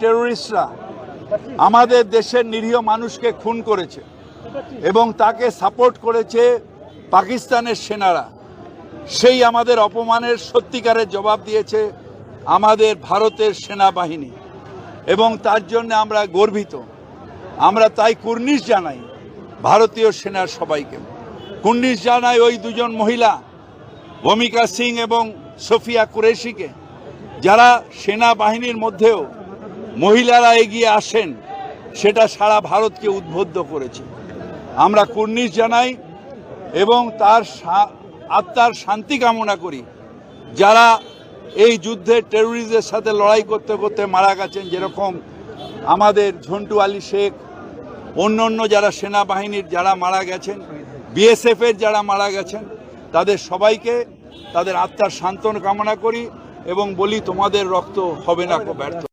টেরোরিস্টরা আমাদের দেশের নিরীহ মানুষকে খুন করেছে এবং তাকে সাপোর্ট করেছে পাকিস্তানের সেনারা। সেই আমাদের অপমানের সত্যিকারের জবাব দিয়েছে আমাদের ভারতের সেনাবাহিনী এবং তার জন্য আমরা গর্বিত। আমরা তাই কুর্নিশ জানাই ভারতীয় সেনার সবাইকে। কুর্নিশ জানাই ওই দুজন মহিলা, ভূমিকা সিং এবং সোফিয়া কুরেশিকে, যারা সেনাবাহিনীর মধ্যেও মহিলারা এগিয়ে আসেন, সেটা সারা ভারতকে উদ্বুদ্ধ করেছে। আমরা কুর্নিশ জানাই এবং তার আত্মার শান্তি কামনা করি। যারা এই যুদ্ধে টেরোরিস্টদের সাথে লড়াই করতে করতে মারা গেছেন, যেরকম আমাদের ঝন্টু আলী শেখ অন্য অন্য যারা সেনাবাহিনীর যারা মারা গেছেন, বিএসএফের যারা মারা গেছেন, তাদের সবাইকে তাদের আত্মার সান্ত্বনা কামনা করি এবং বলি, তোমাদের রক্ত হবে না ব্যর্থ।